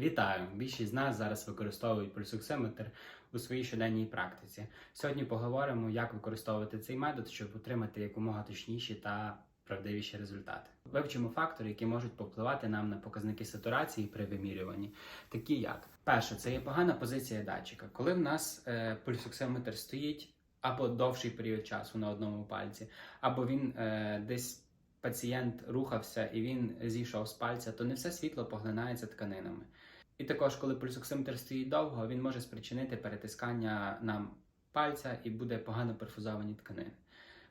Вітаю! Більшість з нас зараз використовують пульсоксиметр у своїй щоденній практиці. Сьогодні поговоримо, як використовувати цей метод, щоб отримати якомога точніші та правдивіші результати. Вивчимо фактори, які можуть повпливати нам на показники сатурації при вимірюванні, такі як перше, це є погана позиція датчика. Коли в нас е, пульсоксиметр стоїть або довший період часу на одному пальці, або він е, десь пацієнт рухався і він зійшов з пальця, то не все світло поглинається тканинами. І також, коли пульсоксиметр стоїть довго, він може спричинити перетискання нам пальця і буде погано перфузовані тканини.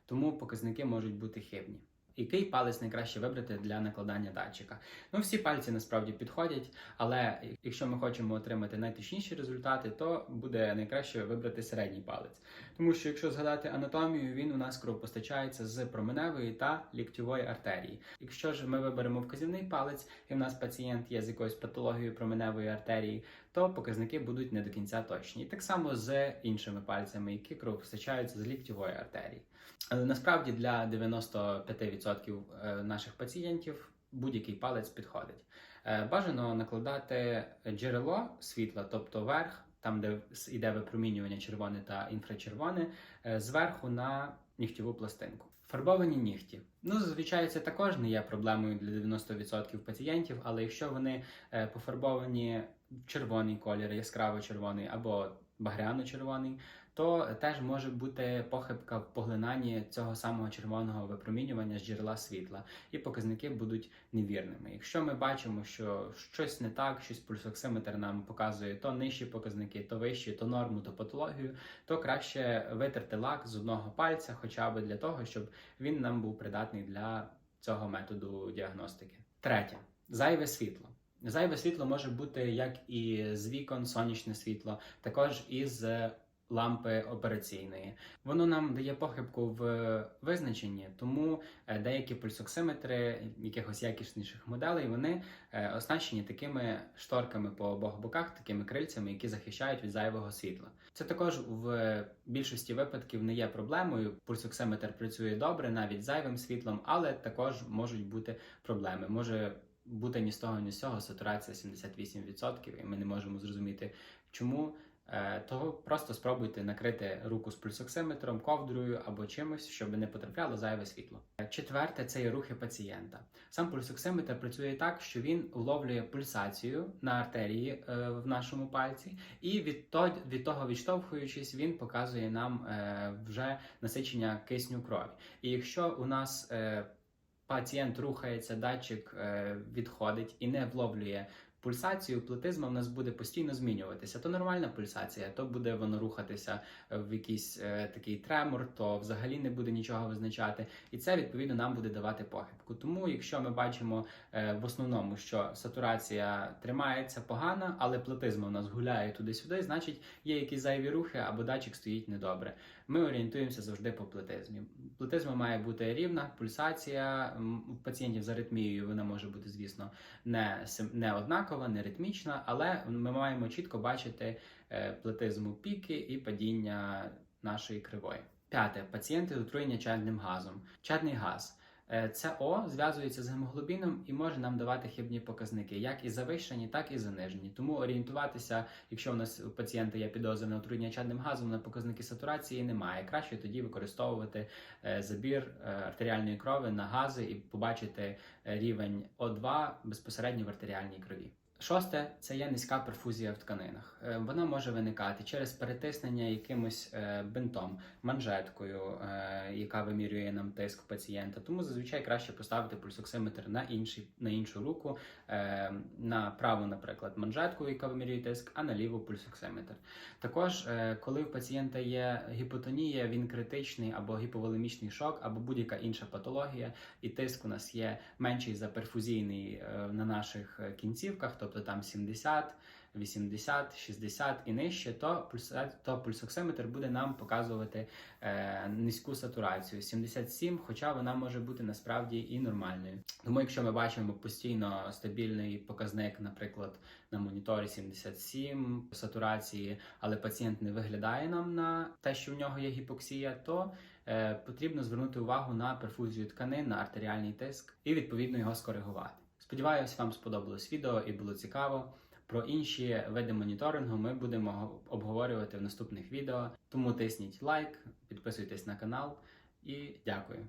Тому показники можуть бути хибні. Який палець найкраще вибрати для накладання датчика? Ну, всі пальці насправді підходять, але якщо ми хочемо отримати найточніші результати, то буде найкраще вибрати середній палець. Тому що, якщо згадати анатомію, він у нас кровопостачається з променевої та ліктьової артерії. Якщо ж ми виберемо вказівний палець, і в нас пацієнт є з якоюсь патологією променевої артерії, то показники будуть не до кінця точні. І так само з іншими пальцями, які кровопостачаються з ліктьової артерії. Але насправді для 95% е, наших пацієнтів будь-який палець підходить. Е, Бажано накладати джерело світла, тобто верх, там де йде випромінювання червоне та інфрачервоне, е, зверху на нігтєву пластинку. Фарбовані нігті. Ну, зазвичай це також не є проблемою для 90% пацієнтів, але якщо вони е, пофарбовані в червоний колір, яскраво червоний або багряно-червоний, то теж може бути похибка в поглинанні цього самого червоного випромінювання з джерела світла, і показники будуть невірними. Якщо ми бачимо, що щось не так, щось пульсоксиметр нам показує то нижчі показники, то вищі, то норму, то патологію, то краще витерти лак з одного пальця, хоча б для того, щоб він нам був придатний для цього методу діагностики. Третє зайве світло. Зайве світло може бути як і з вікон, сонячне світло, також і з лампи операційної. Воно нам дає похибку в визначенні, тому е, деякі пульсоксиметри якихось якісніших моделей вони е, оснащені такими шторками по обох боках, такими крильцями, які захищають від зайвого світла. Це також в більшості випадків не є проблемою. Пульсоксиметр працює добре, навіть зайвим світлом, але також можуть бути проблеми. Може бути ні з того, ні з цього сатурація 78%, і ми не можемо зрозуміти, чому. Е, То просто спробуйте накрити руку з пульсоксиметром, ковдрою або чимось, щоб не потрапляло зайве світло. Е, Четверте це є рухи пацієнта. Сам пульсоксиметр працює так, що він вловлює пульсацію на артерії е, в нашому пальці, і від того, відштовхуючись, він показує нам вже насичення кисню крові. І якщо у нас пацієнт рухається, датчик відходить і не вловлює пульсацію, плетизма в нас буде постійно змінюватися. То нормальна пульсація, то буде воно рухатися в якийсь е, такий тремор, то взагалі не буде нічого визначати. І це відповідно нам буде давати похибку. Тому, якщо ми бачимо е, в основному, що сатурація тримається погано, але плетизма в нас гуляє туди-сюди, значить є якісь зайві рухи або датчик стоїть недобре. Ми орієнтуємося завжди по плетизмі. Плетизма має бути рівна, пульсація у пацієнтів з аритмією вона може бути, звісно, не, не однакова, не ритмічна, але ми маємо чітко бачити е, плетизму піки і падіння нашої кривої. П'яте пацієнти отруєння чадним газом. Чадний газ. Е, СО зв'язується з гемоглобіном і може нам давати хибні показники, як і завищені, так і занижені. Тому орієнтуватися, якщо у нас у пацієнта є підозра на отруєння чадним газом, на показники сатурації немає. Краще тоді використовувати е, забір е, артеріальної крови на гази і побачити е, рівень О2 безпосередньо в артеріальній крові. Шосте це є низька перфузія в тканинах. Е, Вона може виникати через перетиснення якимось е, бинтом, манжеткою, е, яка вимірює нам тиск пацієнта. Тому зазвичай краще поставити пульсоксиметр на інший на іншу руку, на праву, наприклад, манжетку, яка вимірює тиск, а на ліву пульсоксиметр. Також, коли у пацієнта є гіпотонія, він критичний або гіповолемічний шок, або будь-яка інша патологія, і тиск у нас є менший за перфузійний на наших кінцівках, тобто там 70, 80, 60 і нижче, то, пульса, то пульсоксиметр буде нам показувати е, низьку сатурацію 77, хоча вона може бути насправді і нормальною. Тому, якщо ми бачимо постійно стабільний показник, наприклад, на моніторі 77 сатурації, але пацієнт не виглядає нам на те, що в нього є гіпоксія, то е, потрібно звернути увагу на перфузію тканин, на артеріальний тиск і відповідно його скоригувати. Сподіваюсь, вам сподобалось відео і було цікаво. Про інші види моніторингу ми будемо обговорювати в наступних відео. Тому тисніть лайк, підписуйтесь на канал і дякую.